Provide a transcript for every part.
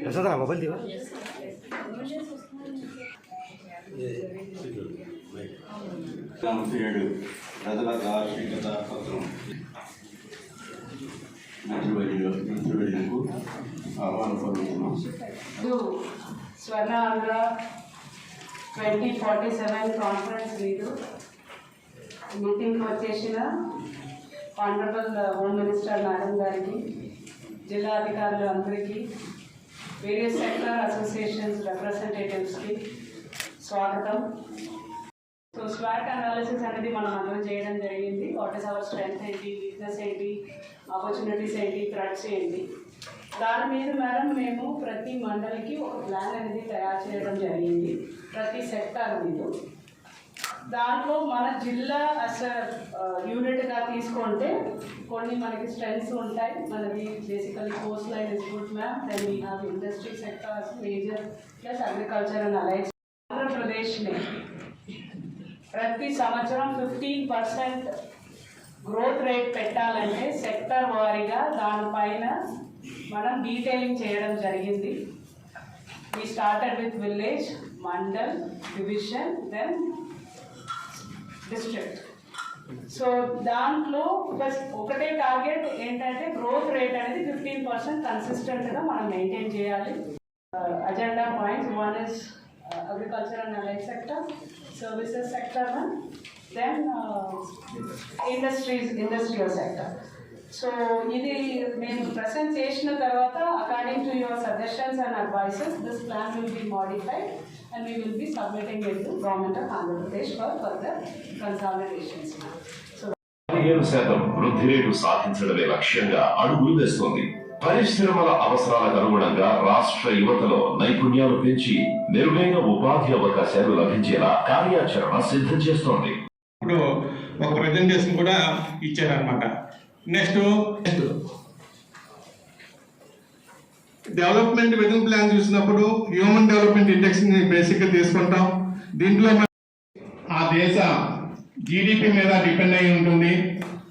ప్రసాదా mobile దివా ఏడు ప్రజల దార్శనికత పత్రం మంత్రివర్యులు మంత్రివర్యులకు ఆహ్వానం పలుకుతున్నాం Swarna Andhra twenty forty seven conference మీరు మీటింగ్కి వచ్చేసిన ఆనరబుల్ హోమ్ మినిస్టర్ మేడం గారికి జిల్లా అధికారులు అందరికీ వేరియస్ సెక్టర్ అసోసియేషన్స్ రిప్రజెంటేటివ్స్కి స్వాగతం. సో స్వాట్ అనాలిసిస్ అనేది మనం అందరం చేయడం జరిగింది. వాట్ ఇస్ అవర్ స్ట్రెంగ్త్ ఏంటి? వీక్నెస్ ఏంటి? ఆపర్చునిటీస్ ఏంటి? థ్రెట్స్ ఏంటి? దాని మీద మేడం మేము ప్రతి మండలికి ఒక ప్లాన్ అనేది తయారు చేయడం జరిగింది. ప్రతి సెక్టార్ మీద. దాంట్లో మన జిల్లా అస యూనిట్గా తీసుకుంటే కొన్ని మనకి స్ట్రెంగ్స్ ఉంటాయి. మనది basically coast line is good ma'am then we have industry sectors major plus agriculture and allies ఆంధ్రప్రదేశ్ని ప్రతి సంవత్సరం ఫిఫ్టీన్ పర్సెంట్ గ్రోత్ రేట్ పెట్టాలంటే సెక్టర్ వారీగా దానిపైన మనం డీటెయిలింగ్ చేయడం జరిగింది. ఈ started with village mandal division then district so దాంట్లో ఫస్ట్ ఒకటే టార్గెట్ ఏంటంటే గ్రోత్ రేట్ అనేది ఫిఫ్టీన్ పర్సెంట్ కన్సిస్టెంట్గా మనం మెయింటైన్ చేయాలి. Agenda points one is agriculture and allied sector services sector then industries industrial sector so ఇది మేము ప్రజెంట్ చేసిన తర్వాత according to your suggestions and advices this plan will be modified and we will be submitting it to government of Andhra Pradesh for further consolidations so పదిహేను శాతం వృద్ధి rate సాధించడమే లక్ష్యంగా అడుగులు వేస్తోంది. పరిశ్రమల అవసరాలకు అనుగుణంగా రాష్ట్ర యువతలో నైపుణ్యాలు పెంచి మెరుగైన ఉపాధి అవకాశాలు లభించేలా కార్యాచరణ సిద్ధం చేస్తోంది. ఇప్పుడు ఒక ప్రజెంటేషన్ కూడా ఇచ్చారనమాట నెక్స్ట్ డెవలప్మెంట్ విజన్ ప్లాన్ చూసినప్పుడు హ్యూమన్ డెవలప్మెంట్ ఇండెక్స్ని బేసిక్గా తీసుకుంటాం. దీంట్లో ఆ దేశ జీడిపి మీద డిపెండ్ అయి ఉంటుంది.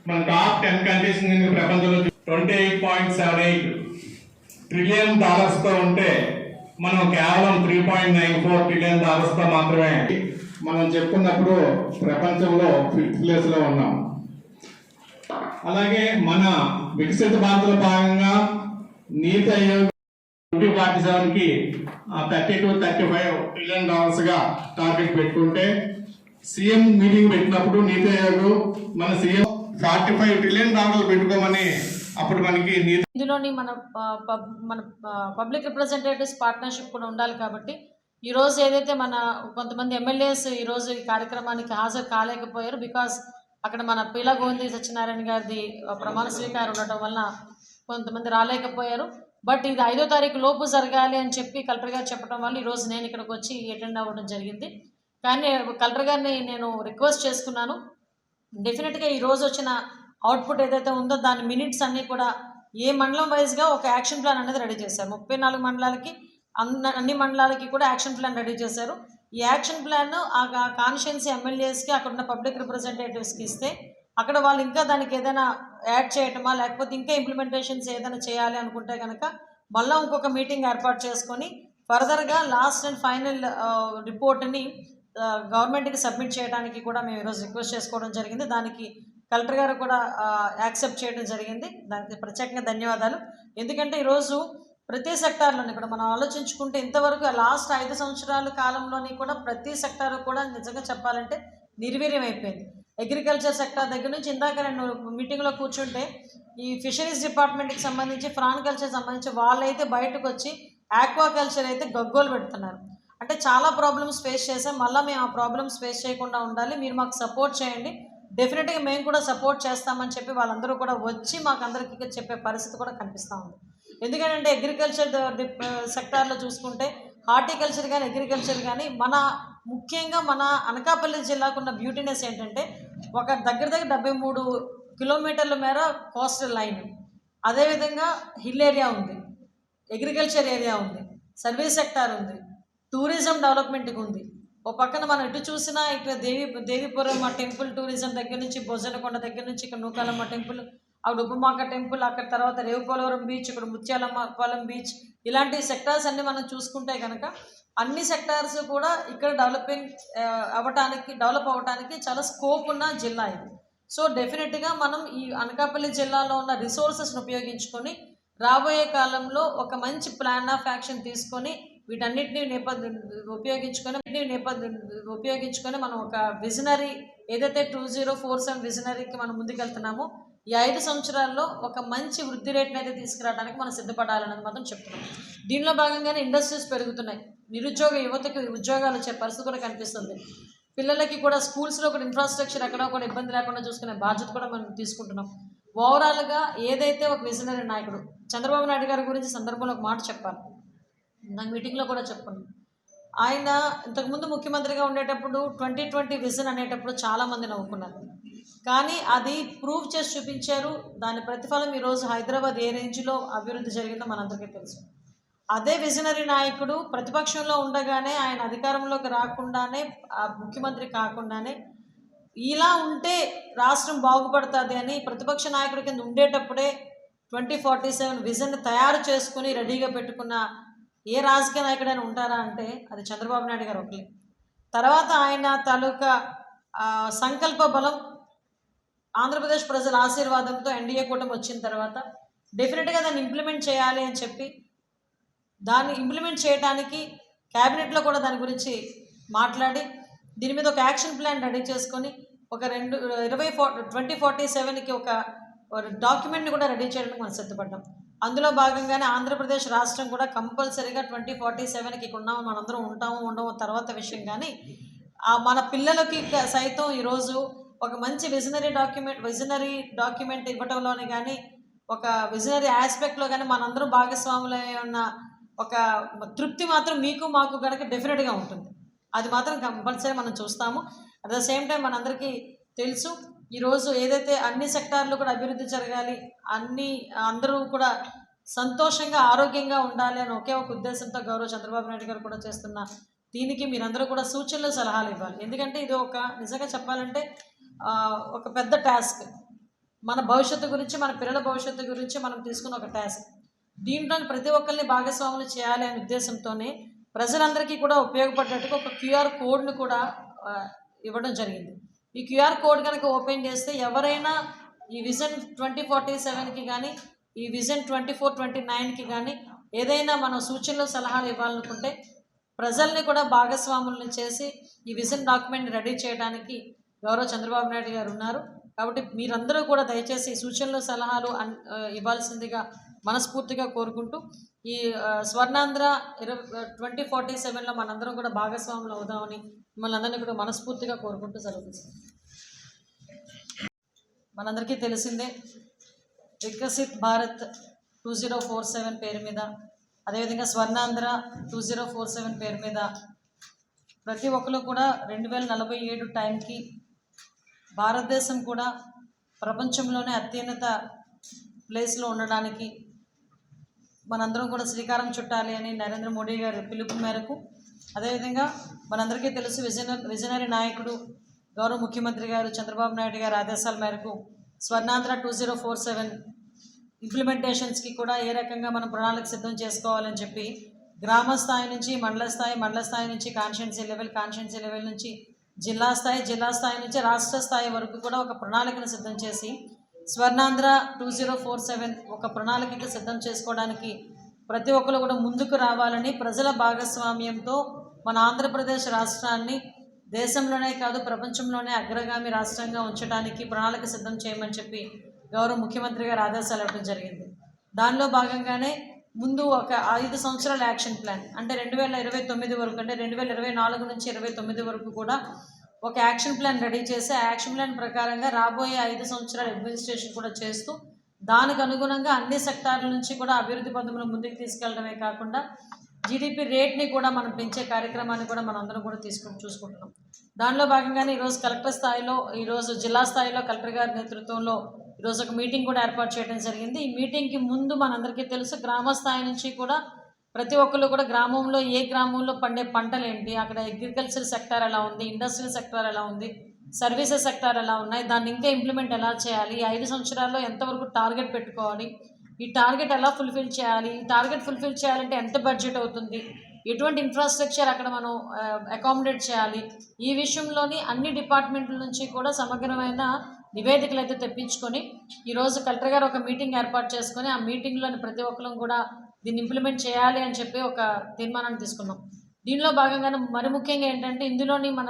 మన టాప్ టెన్ కంట్రీస్ ప్రపంచంలో twenty eight point seven eight trillion డాలర్స్తో ఉంటే మనం కేవలం three point nine four trillion డాలర్స్తో మాత్రమే మనం చెప్పుకున్నప్పుడు ప్రపంచంలో ఫిఫ్త్ ప్లేస్లో ఉన్నాం. అలాగే మన వికసిత భారత్లో భాగంగా నీతి ఆయోగ్ ట్వంటీ ఫార్టీ సెవెన్కి thirty to thirty five billion డాలర్స్గా target పెట్టుకుంటే సీఎం మీటింగ్ పెట్టినప్పుడు నీతి ఆయోగ్ మన సీఎం ఫార్టీ ఫైవ్ ట్రిలియన్ డాలర్లు పెట్టుకోమని అప్పుడు మనకి ఇందులోని మన పబ్- మన పబ్లిక్ రిప్రజెంటేటివ్స్ పార్ట్నర్షిప్ కూడా ఉండాలి కాబట్టి ఈరోజు ఏదైతే మన కొంతమంది ఎమ్మెల్యేస్ ఈరోజు ఈ కార్యక్రమానికి హాజరు కాలేకపోయారు బికాస్ అక్కడ మన పీలా గోవింది సత్యనారాయణ గారిది ప్రమాణ స్వీకారం ఉండటం వలన కొంతమంది రాలేకపోయారు. బట్ ఇది ఐదో తారీఖు లోపు జరగాలి అని చెప్పి కలెక్టర్ గారు చెప్పడం వల్ల ఈరోజు నేను ఇక్కడికి వచ్చి అటెండ్ అవ్వడం జరిగింది. కానీ కలెక్టర్ గారిని నేను రిక్వెస్ట్ చేసుకున్నాను. డెఫినెట్గా ఈ రోజు వచ్చిన అవుట్పుట్ ఏదైతే ఉందో దాని మినిట్స్ అన్నీ కూడా ఏ మండలం వైజ్గా ఒక యాక్షన్ ప్లాన్ అనేది రెడీ చేశారు. ముప్పై నాలుగు మండలాలకి అన్ని మండలాలకి కూడా యాక్షన్ ప్లాన్ రెడీ చేశారు. ఈ యాక్షన్ ప్లాన్ ఆ కాన్షియన్సీ ఎమ్మెల్యేస్కి అక్కడ ఉన్న పబ్లిక్ రిప్రజెంటేటివ్స్కి ఇస్తే అక్కడ వాళ్ళు ఇంకా దానికి ఏదైనా యాడ్ చేయటమా లేకపోతే ఇంకా ఇంప్లిమెంటేషన్స్ ఏదైనా చేయాలి అనుకుంటే కనుక మళ్ళీ ఇంకొక మీటింగ్ ఏర్పాటు చేసుకొని ఫర్దర్గా లాస్ట్ అండ్ ఫైనల్ రిపోర్ట్ని గవర్నమెంట్కి సబ్మిట్ చేయడానికి కూడా మేము ఈరోజు రిక్వెస్ట్ చేసుకోవడం జరిగింది. దానికి కలెక్టర్ గారు కూడా యాక్సెప్ట్ చేయడం జరిగింది. దానికి ప్రత్యేకంగా ధన్యవాదాలు. ఎందుకంటే ఈరోజు ప్రతి సెక్టార్లోని కూడా మనం ఆలోచించుకుంటే ఇంతవరకు లాస్ట్ ఐదు సంవత్సరాల కాలంలోని కూడా ప్రతి సెక్టార్ కూడా నిజంగా చెప్పాలంటే నిర్వీర్యం అయిపోయింది అగ్రికల్చర్ సెక్టార్ దగ్గర నుంచి ఇందాక నేను మీటింగ్లో కూర్చుంటే ఈ ఫిషరీస్ డిపార్ట్మెంట్కి సంబంధించి ఫ్రాన్ కల్చర్ సంబంధించి వాళ్ళైతే బయటకు వచ్చి ఆక్వాకల్చర్ అయితే గగ్గోలు పెడుతున్నారు. అంటే చాలా ప్రాబ్లమ్స్ ఫేస్ చేసాం మళ్ళీ మేము ఆ ప్రాబ్లమ్స్ ఫేస్ చేయకుండా ఉండాలి. మీరు మాకు సపోర్ట్ చేయండి. డెఫినెట్గా మేము కూడా సపోర్ట్ చేస్తామని చెప్పి వాళ్ళందరూ కూడా వచ్చి మాకు అందరికీ చెప్పే పరిస్థితి కూడా కనిపిస్తూ ఉంది. ఎందుకంటే అగ్రికల్చర్ సెక్టార్లో చూసుకుంటే హార్టికల్చర్ కానీ అగ్రికల్చర్ కానీ మన ముఖ్యంగా మన అనకాపల్లి జిల్లాకు ఉన్న బ్యూటీనెస్ ఏంటంటే ఒక దగ్గర దగ్గర డెబ్బై మూడు కిలోమీటర్ల మేర కోస్టల్ లైన్ అదేవిధంగా హిల్ ఏరియా ఉంది అగ్రికల్చర్ ఏరియా ఉంది సర్వీస్ సెక్టార్ ఉంది టూరిజం డెవలప్మెంట్కి ఉంది. ఓ పక్కన మనం ఎటు చూసినా ఇక్కడ దేవి దేవీపురం టెంపుల్ టూరిజం దగ్గర నుంచి భోజనకొండ దగ్గర నుంచి ఇక్కడ నూకాలమ్మ టెంపుల్ అక్కడ ఉపమాక టెంపుల్ అక్కడ తర్వాత రేవుపోలవరం బీచ్ ఇక్కడ ముత్యాలమ్మపాలెం బీచ్ ఇలాంటి సెక్టార్స్ అన్ని మనం చూసుకుంటే కనుక అన్ని సెక్టార్స్ కూడా ఇక్కడ డెవలపింగ్ అవ్వటానికి డెవలప్ అవ్వటానికి చాలా స్కోప్ ఉన్న జిల్లా ఇది. సో డెఫినెట్గా మనం ఈ అనకాపల్లి జిల్లాలో ఉన్న రిసోర్సెస్ని ఉపయోగించుకొని రాబోయే కాలంలో ఒక మంచి ప్లాన్ ఆఫ్ యాక్షన్ తీసుకొని వీటన్నిటిని నేపథ్యం ఉపయోగించుకొని వీటిని నేపథ్యం ఉపయోగించుకొని మనం ఒక విజనరీ ఏదైతే టూ జీరో ఫోర్ సెవెన్ విజనరీకి మనం ముందుకెళ్తున్నామో ఈ ఐదు సంవత్సరాల్లో ఒక మంచి వృద్ధి రేట్ని అయితే తీసుకురావడానికి మనం సిద్ధపడాలన్నది మాత్రం చెప్తున్నాం. దీనిలో భాగంగానే ఇండస్ట్రీస్ పెరుగుతున్నాయి. నిరుద్యోగ యువతకి ఉద్యోగాలు వచ్చే పరిస్థితి కూడా కనిపిస్తుంది. పిల్లలకి కూడా స్కూల్స్లో కూడా ఇన్ఫ్రాస్ట్రక్చర్ ఎక్కడ కూడా ఇబ్బంది లేకుండా చూసుకునే బాధ్యత కూడా మనం తీసుకుంటున్నాం. ఓవరాల్గా ఏదైతే ఒక విజనరీ నాయకుడు చంద్రబాబు నాయుడు గారి గురించి సందర్భంలో ఒక మాట చెప్పాలి. నాకు మీటింగ్లో కూడా చెప్పండి. ఆయన ఇంతకుముందు ముఖ్యమంత్రిగా ఉండేటప్పుడు ట్వంటీ ట్వంటీ విజన్ అనేటప్పుడు చాలామంది నవ్వుకున్నారు. కానీ అది ప్రూవ్ చేసి చూపించారు. దాని ప్రతిఫలం ఈరోజు హైదరాబాద్ ఏ రేంజ్లో అభివృద్ధి జరిగిందో మనందరికీ తెలుసు. అదే విజనరీ నాయకుడు ప్రతిపక్షంలో ఉండగానే ఆయన అధికారంలోకి రాకుండానే ముఖ్యమంత్రి కాకుండానే ఇలా ఉంటే రాష్ట్రం బాగుపడుతుంది అని ప్రతిపక్ష నాయకుడి కింద ఉండేటప్పుడే ట్వంటీ ఫార్టీ సెవెన్ విజన్ తయారు చేసుకుని రెడీగా పెట్టుకున్న ఏ రాజకీయ నాయకుడైనా ఉంటారా అంటే అది చంద్రబాబు నాయుడు గారు ఒకలే తర్వాత ఆయన తాలూకా సంకల్ప బలం ఆంధ్రప్రదేశ్ ప్రజల ఆశీర్వాదంతో ఎన్డీఏ కూటమి వచ్చిన తర్వాత డెఫినెట్గా దాన్ని ఇంప్లిమెంట్ చేయాలి అని చెప్పి దాన్ని ఇంప్లిమెంట్ చేయడానికి క్యాబినెట్లో కూడా దాని గురించి మాట్లాడి దీని మీద ఒక యాక్షన్ ప్లాన్ రెడీ చేసుకొని ఒక రెండు ఇరవై ఫో ట్వంటీ ఫార్టీ సెవెన్కి ఒక డాక్యుమెంట్ని కూడా రెడీ చేయడానికి మనం సిద్ధపడ్డాం. అందులో భాగంగానే ఆంధ్రప్రదేశ్ రాష్ట్రం కూడా కంపల్సరీగా ట్వంటీ ఫార్టీ సెవెన్కి ఇక్కడ ఉన్నాము మనందరం ఉంటాము ఉండము తర్వాత విషయం కానీ మన పిల్లలకి సైతం ఈరోజు ఒక మంచి విజనరీ డాక్యుమెంట్ విజనరీ డాక్యుమెంట్ ఇవ్వటంలోనే కానీ ఒక విజనరీ ఆస్పెక్ట్లో కానీ మనందరం భాగస్వాములై ఉన్న ఒక తృప్తి మాత్రం మీకు మాకు కనుక డెఫినెట్గా ఉంటుంది. అది మాత్రం కంపల్సరీ మనం చూస్తాము. అట్ ద సేమ్ టైం మనందరికీ తెలుసు. ఈరోజు ఏదైతే అన్ని సెక్టార్లు కూడా అభివృద్ధి జరగాలి అన్ని అందరూ కూడా సంతోషంగా ఆరోగ్యంగా ఉండాలి అని ఒకే ఒక ఉద్దేశంతో గౌరవ చంద్రబాబు నాయుడు గారు కూడా చేస్తున్న దీనికి మీరందరూ కూడా సూచనలు సలహాలు ఇవ్వాలి. ఎందుకంటే ఇది ఒక నిజంగా చెప్పాలంటే ఒక పెద్ద టాస్క్. మన భవిష్యత్తు గురించి మన పిల్లల భవిష్యత్తు గురించి మనం తీసుకున్న ఒక టాస్క్. దీంట్లో ప్రతి ఒక్కరిని భాగస్వాములు చేయాలి అనే ఉద్దేశంతోనే ప్రజలందరికీ కూడా ఉపయోగపడేట్టుగా ఒక క్యూఆర్ కోడ్ను కూడా ఇవ్వడం జరిగింది. ఈ క్యూఆర్ కోడ్ కనుక ఓపెన్ చేస్తే ఎవరైనా ఈ విజన్ ట్వంటీ ఫార్టీ సెవెన్కి కానీ ఈ విజన్ ట్వంటీ ఫోర్ ట్వంటీ నైన్కి కానీ ఏదైనా మనం సూచనలు సలహాలు ఇవ్వాలనుకుంటే ప్రజల్ని కూడా భాగస్వాములను చేసి ఈ విజన్ డాక్యుమెంట్ రెడీ చేయడానికి గౌరవ చంద్రబాబు నాయుడు గారు ఉన్నారు. కాబట్టి మీరందరూ కూడా దయచేసి సూచనలు సలహాలు అన్- ఇవ్వాల్సిందిగా మనస్ఫూర్తిగా కోరుకుంటూ ఈ స్వర్ణాంధ్ర ఇరవై ట్వంటీ ఫార్టీ సెవెన్లో మనందరం కూడా భాగస్వాములు అవుదామని మిమ్మల్ని అందరినీ కూడా మనస్ఫూర్తిగా కోరుకుంటూ సెలవు మనందరికీ తెలిసిందే Viksit Bharat two zero four seven పేరు మీద అదేవిధంగా Swarnandhra two zero four seven పేరు మీద ప్రతి ఒక్కరు కూడా రెండు వేల నలభై ఏడు టైంకి భారతదేశం కూడా ప్రపంచంలోనే అత్యున్నత ప్లేస్లో ఉండడానికి మనందరం కూడా శ్రీకారం చుట్టాలి అని నరేంద్ర మోడీ గారి పిలుపు మేరకు అదేవిధంగా మనందరికీ తెలుసు విజన విజనరీ నాయకుడు గౌరవ ముఖ్యమంత్రి గారు చంద్రబాబు నాయుడు గారి ఆదేశాల మేరకు Swarnandhra two zero four seven ఇంప్లిమెంటేషన్స్కి కూడా ఏ రకంగా మనం ప్రణాళిక సిద్ధం చేసుకోవాలని చెప్పి గ్రామ స్థాయి నుంచి మండల స్థాయి మండల స్థాయి నుంచి కాన్స్టిట్యున్సీ లెవెల్ కాన్స్టిట్యున్సీ లెవెల్ నుంచి జిల్లా స్థాయి జిల్లా స్థాయి నుంచి రాష్ట్ర స్థాయి వరకు కూడా ఒక ప్రణాళికను సిద్ధం చేసి Swarnandhra two zero four seven ఒక ప్రణాళికకి సిద్ధం చేసుకోవడానికి ప్రతి ఒక్కరు కూడా ముందుకు రావాలని ప్రజల భాగస్వామ్యంతో మన ఆంధ్రప్రదేశ్ రాష్ట్రాన్ని దేశంలోనే కాదు ప్రపంచంలోనే అగ్రగామి రాష్ట్రంగా ఉంచడానికి ప్రణాళిక సిద్ధం చేయమని చెప్పి గౌరవ ముఖ్యమంత్రి గారు ఆదేశాలు ఇవ్వడం జరిగింది. దానిలో భాగంగానే ముందు ఒక ఐదు సంవత్సరాల యాక్షన్ ప్లాన్ అంటే రెండు వేల ఇరవై తొమ్మిది వరకు అంటే రెండు వేల ఇరవై నాలుగు నుంచి ఇరవై తొమ్మిది వరకు కూడా ఒక యాక్షన్ ప్లాన్ రెడీ చేసి ఆ యాక్షన్ ప్లాన్ ప్రకారంగా రాబోయే ఐదు సంవత్సరాల అడ్మినిస్ట్రేషన్ కూడా చేస్తూ దానికి అనుగుణంగా అన్ని సెక్టార్ల నుంచి కూడా అభివృద్ధి పథంలో ముందుకు తీసుకెళ్ళడమే కాకుండా జీడిపి రేట్ని కూడా మనం పెంచే కార్యక్రమాన్ని కూడా మనం అందరం కూడా తీసుకుని చూసుకుంటున్నాం. దానిలో భాగంగానే ఈరోజు కలెక్టర్ స్థాయిలో ఈరోజు జిల్లా స్థాయిలో కలెక్టర్ గారి నేతృత్వంలో ఈరోజు ఒక మీటింగ్ కూడా ఏర్పాటు చేయడం జరిగింది. ఈ మీటింగ్కి ముందు మనందరికీ తెలుసు గ్రామ స్థాయి నుంచి కూడా ప్రతి ఒక్కరు కూడా గ్రామంలో ఏ గ్రామంలో పండే పంటలు ఏంటి అక్కడ అగ్రికల్చర్ సెక్టార్ ఎలా ఉంది? ఇండస్ట్రియల్ సెక్టార్ ఎలా ఉంది? సర్వీసెస్ సెక్టార్ ఎలా ఉన్నాయి? దాన్ని ఇంకా ఇంప్లిమెంట్ ఎలా చేయాలి? ఐదు సంవత్సరాల్లో ఎంతవరకు టార్గెట్ పెట్టుకోవాలి? ఈ టార్గెట్ ఎలా ఫుల్ఫిల్ చేయాలి? ఈ టార్గెట్ ఫుల్ఫిల్ చేయాలంటే ఎంత బడ్జెట్ అవుతుంది? ఎటువంటి ఇన్ఫ్రాస్ట్రక్చర్ అక్కడ మనం అకామిడేట్ చేయాలి? ఈ విషయంలోని అన్ని డిపార్ట్మెంట్ల నుంచి కూడా సమగ్రమైన నివేదికలు అయితే తెప్పించుకొని ఈరోజు కలెక్టర్ గారు ఒక మీటింగ్ ఏర్పాటు చేసుకొని ఆ మీటింగ్లోని ప్రతి ఒక్కరం కూడా దీన్ని ఇంప్లిమెంట్ చేయాలి అని చెప్పి ఒక తీర్మానాన్ని తీసుకున్నాం. దీనిలో భాగంగానే మరి ముఖ్యంగా ఏంటంటే ఇందులోని మన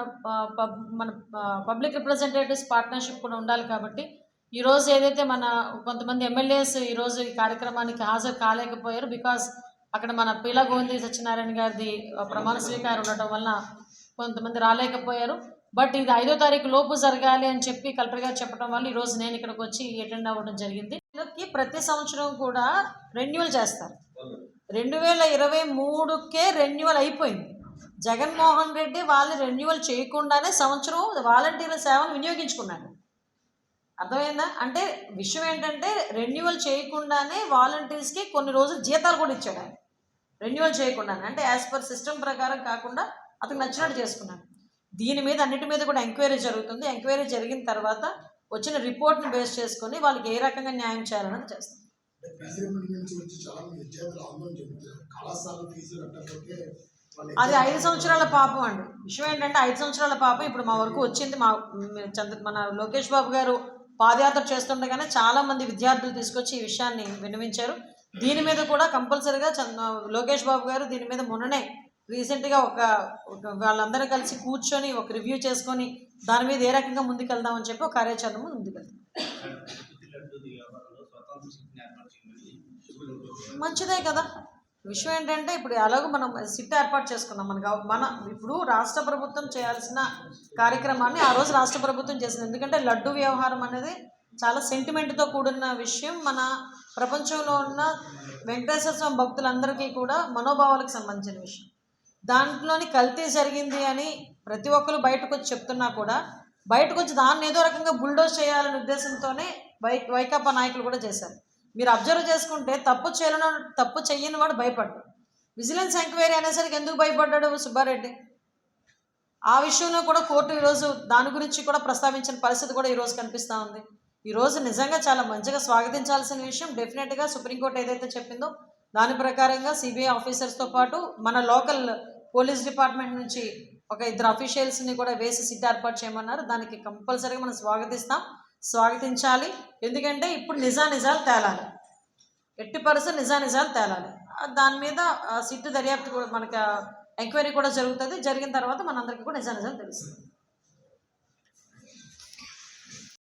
పబ్ మన పబ్లిక్ రిప్రజెంటేటివ్స్ పార్ట్నర్షిప్ కూడా ఉండాలి కాబట్టి ఈరోజు ఏదైతే మన కొంతమంది ఎమ్మెల్యేస్ ఈరోజు ఈ కార్యక్రమానికి హాజరు కాలేకపోయారు బికాస్ అక్కడ మన పీలా గోవింద సత్యనారాయణ గారిది ప్రమాణ స్వీకారం ఉండటం వలన కొంతమంది రాలేకపోయారు. బట్ ఇది ఐదో తారీఖు లోపు జరగాలి అని చెప్పి కలెక్టర్ గారు చెప్పడం వల్ల ఈరోజు నేను ఇక్కడికి వచ్చి అటెండ్ అవ్వడం జరిగింది. దీనికి ప్రతి సంవత్సరం కూడా రెన్యువల్ చేస్తారు. రెండు వేల ఇరవై మూడుకే రెన్యువల్ అయిపోయింది. జగన్మోహన్ రెడ్డి వాళ్ళు రెన్యువల్ చేయకుండానే సంవత్సరం వాలంటీర్ల సేవను వినియోగించుకున్నాడు అర్థమైందా? అంటే విషయం ఏంటంటే రెన్యువల్ చేయకుండానే వాలంటీర్స్కి కొన్ని రోజులు జీతాలు కూడా ఇచ్చాడు ఆయన. రెన్యువల్ చేయకుండానే. అంటే యాజ్ పర్ సిస్టమ్ ప్రకారం కాకుండా అతను నచ్చినట్టు చేసుకున్నాడు. దీని మీద అన్నిటి మీద కూడా ఎంక్వైరీ జరుగుతుంది. ఎంక్వైరీ జరిగిన తర్వాత వచ్చిన రిపోర్ట్ని బేస్ చేసుకొని వాళ్ళకి ఏ రకంగా న్యాయం చేయాలన్నది చేస్తాం. ప్రెసిడెంట్ నుంచి వచ్చి చాలా మంది విద్యార్థులు ఆందోళన చెందుతున్నారు. కళాశాల ఫీజులు కట్టకపోతే వాళ్ళ అది ఐదు సంవత్సరాల పాపం అండి. విషయం ఏంటంటే ఐదు సంవత్సరాల పాపం ఇప్పుడు మా వరకు వచ్చింది మ్, చంద్ర మన లోకేష్ బాబు గారు పాదయాత్ర చేస్తుండగానే చాలా మంది విద్యార్థులు తీసుకొచ్చి ఈ విషయాన్ని విన్నవించారు. దీని మీద కూడా కంపల్సరీగా లోకేష్ బాబు గారు దీని మీద మొన్ననే రీసెంట్గా ఒక వాళ్ళందరూ కలిసి కూర్చొని ఒక రివ్యూ చేసుకొని దాని మీద ఏ రకంగా ముందుకెళ్దామని చెప్పి ఒక కార్యాచరణ ముందుకెళ్తాం. మంచిదే కదా. విషయం ఏంటంటే ఇప్పుడు ఎలాగో మనం సిట్ ఏర్పాటు చేసుకున్నాం. మన మన ఇప్పుడు రాష్ట్ర ప్రభుత్వం చేయాల్సిన కార్యక్రమాన్ని ఆ రోజు రాష్ట్ర ప్రభుత్వం చేసింది. ఎందుకంటే లడ్డు వ్యవహారం అనేది చాలా సెంటిమెంట్తో కూడిన విషయం. మన ప్రపంచంలో ఉన్న వెంకటేశ్వర స్వామి భక్తులందరికీ కూడా మనోభావాలకు సంబంధించిన విషయం. దాంట్లోని కల్తీ జరిగింది అని ప్రతి ఒక్కరు బయటకు వచ్చి చెప్తున్నా కూడా బయటకు వచ్చి దాన్ని ఏదో రకంగా బుల్డోజ్ చేయాలనే ఉద్దేశంతోనే వై వైకాపా నాయకులు కూడా చేశారు. మీరు అబ్జర్వ్ చేసుకుంటే తప్పు చేయను తప్పు చెయ్యని వాడు భయపడ్డాడు విజిలెన్స్ ఎంక్వైరీ అనేసరికి ఎందుకు భయపడ్డాడు సుబ్బారెడ్డి? ఆ విషయంలో కూడా కోర్టు ఈరోజు దాని గురించి కూడా ప్రస్తావించిన పరిస్థితి కూడా ఈరోజు కనిపిస్తూ ఉంది. ఈరోజు నిజంగా చాలా మంచిగా స్వాగతించాల్సిన విషయం డెఫినెట్గా సుప్రీంకోర్టు ఏదైతే చెప్పిందో దాని ప్రకారంగా సిబిఐ ఆఫీసర్స్తో పాటు మన లోకల్ పోలీస్ డిపార్ట్మెంట్ నుంచి ఒక ఇద్దరు అఫీషియల్స్ని కూడా వేసి సిట్ ఏర్పాటు చేయమన్నారు. దానికి కంపల్సరీగా మనం స్వాగతిస్తాం. స్వాగతించాలి. ఎందుకంటే ఇప్పుడు నిజా నిజాలు తేలాలి. ఎట్టి పరిస్థితి నిజా నిజాలు తేలాలి దాని మీద సిట్టు దర్యాప్తు కూడా మనకి ఎంక్వైరీ కూడా జరుగుతుంది. జరిగిన తర్వాత మనందరికీ కూడా నిజా నిజాలు తెలుస్తుంది.